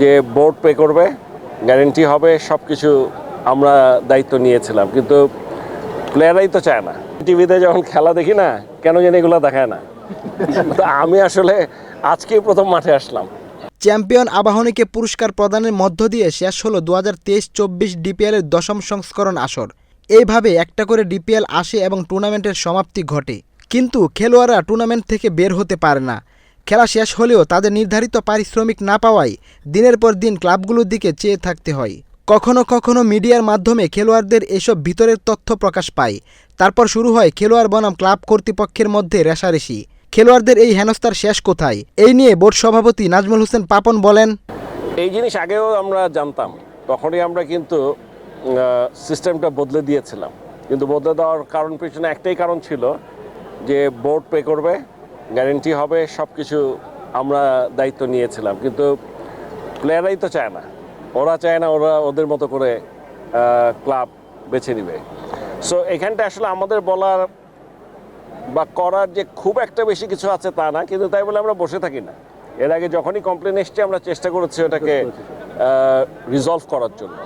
যে board pay করবে guarantee হবে সব কিছু আমরা দায়িত্ব নিয়েছিলাম। কিন্তু প্লেয়ারাই তো চায় না। টিভিতে যখন খেলা দেখি না, কেন জানি এগুলো দেখায় না। আমি আসলে আজকেই প্রথম মাঠে আসলাম। চ্যাম্পিয়ন আবাহনীকে পুরস্কার প্রদানের মধ্য দিয়ে শেষ হলো দু হাজার তেইশ চব্বিশ ডিপিএলের দশম সংস্করণ আসর। এইভাবে একটা করে ডিপিএল আসে এবং টুর্নামেন্টের সমাপ্তি ঘটে। কিন্তু খেলোয়াড়রা টুর্নামেন্ট থেকে বের হতে পারে না। খেলা শেষ হলেও তাদের নির্ধারিত পারিশ্রমিক না পাওয়ায় দিনের পর দিন ক্লাবগুলোর দিকে চেয়ে থাকতে হয়। কখনো কখনো মিডিয়ার মাধ্যমে খেলোয়াড়দের এসব ভিতরের তথ্য প্রকাশ পায়। তারপর শুরু হয় খেলোয়াড় বনাম ক্লাব কর্তৃপক্ষের মধ্যে রেশারেশি। খেলোয়াড়দের এই হেনস্থার শেষ কোথায়? এই নিয়ে বোর্ড সভাপতি নাজমুল হোসেন পাপন বলেন, এই জিনিস আগেও আমরা জানতাম, তখনই আমরা কিন্তু সিস্টেমটা বদলে দিয়েছিলাম। কিন্তু বদলে দেওয়ার কারণ, পিছনে একটাই কারণ ছিল যে বোর্ড পে করবে গ্যারেন্টি হবে সব কিছু আমরা দায়িত্ব নিয়েছিলাম। কিন্তু প্লেয়ারাই তো চায় না। ওরা চায় না ওরা ওদের মতো করে ক্লাব বেছে নিবে। সো এখানটা আসলে আমাদের বলার বা করার যে খুব একটা বেশি কিছু আছে তা না, কিন্তু তাই বলে আমরা বসে থাকি না। এর আগে যখনই কমপ্লেন এসছে, আমরা চেষ্টা করেছি ওটাকে রিজলভ করার জন্য।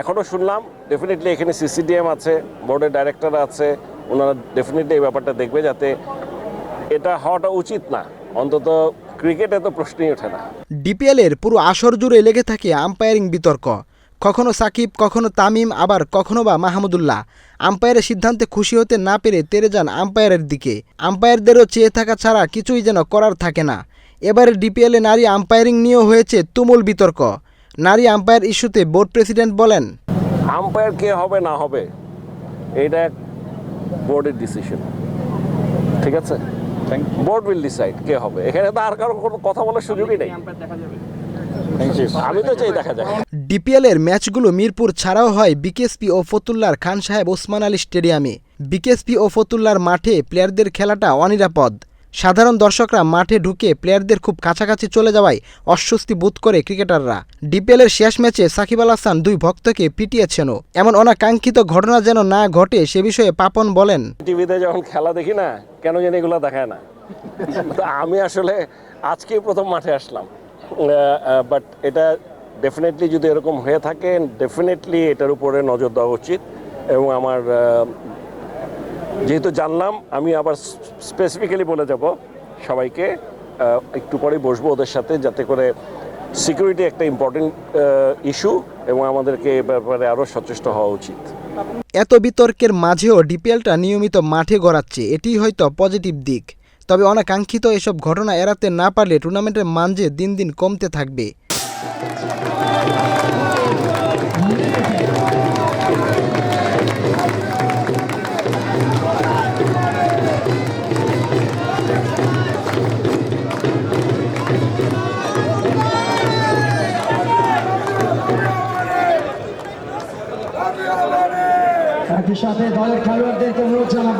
এখনও শুনলাম ডেফিনেটলি এখানে সিসিডিএম আছে বোর্ডের ডাইরেক্টর আছে, ওনারা ডেফিনেটলি এই ব্যাপারটা দেখবে যাতে এটা হওয়াটা উচিত না। অন্তত ক্রিকেটে তো প্রশ্নই ওঠে না। ডিপিএলের পুরো আসর জুড়ে লেগে থাকে আম্পায়ারিং বিতর্ক। কখনো সাকিব কখনো তামিম আবার কখনো বা মাহমুদুল্লাহ আম্পায়ারের সিদ্ধান্তে খুশি হতে না পেরে তেরে যান আম্পায়ারের দিকে। আম্পায়ারদেরও চেয়ে থাকা ছাড়া কিছুই যেন করার থাকে না। এবারে ডিপিএলে নারী আম্পায়ারিং নিয়েও হয়েছে তুমুল বিতর্ক। নারী আম্পায়ার ইস্যুতে বোর্ড প্রেসিডেন্ট বলেন আম্পায়ার কে হবে না হবে এটা বোর্ডের ডিসিশন। ঠিক আছে? বোর্ড উইল ডিসাইড কে হবে। এখানে তো আর কারও কোনো কথা বলার সুযোগই নেই। যায় ডিপিএলের ম্যাচগুলো মিরপুর ছাড়াও হয় বিকেএসপি ও ফতুল্লার খান সাহেব ওসমান আলী স্টেডিয়ামে। বিকেএসপি ও ফতুল্লার মাঠে প্লেয়ারদের খেলাটা অনিরাপদ। সাধারণ দর্শকরা মাঠে ঢুকে প্লেয়ারদের খুব কাছাকাছি চলে যাওয়ায় অস্বস্তি বোধ করে ক্রিকেটাররা। ডিপিএলের শেষ ম্যাচে সাকিব আল হাসান দুই ভক্তকে পিটিয়েছেনও এমন অনাকাঙ্ক্ষিত ঘটনা যেন না ঘটে সে বিষয়ে পাপন বলেন। টিভিতে যখন খেলা দেখি না, কেন জানি এগুলো দেখায় না। আমি আসলে আজকেই প্রথম মাঠে আসলাম। বাট এটা ডেফিনেটলি যদি এরকম হয়ে থাকে ডেফিনেটলি এটার উপরে নজর দেওয়া উচিত। এবং আমার যেহেতু জানলাম, আমি আবার স্পেসিফিক্যালি বলে যাব সবাইকে একটু পরেই বসবো ওদের সাথে যাতে করে সিকিউরিটি একটা ইম্পর্টেন্ট ইস্যু এবং আমাদেরকে এ ব্যাপারে আরও সচেষ্ট হওয়া উচিত। এত বিতর্কের মাঝেও ডিপিএলটা নিয়মিত মাঠে গড়াচ্ছে এটিই হয়তো পজিটিভ দিক। তবে অনাকাঙ্ক্ষিত এসব ঘটনা এড়াতে না পারলে টুর্নামেন্টের মান যে দিন দিন কমতে থাকবে। একই সাথে দলের খেলোয়াড়দেরকে অনুরোধ জানাব।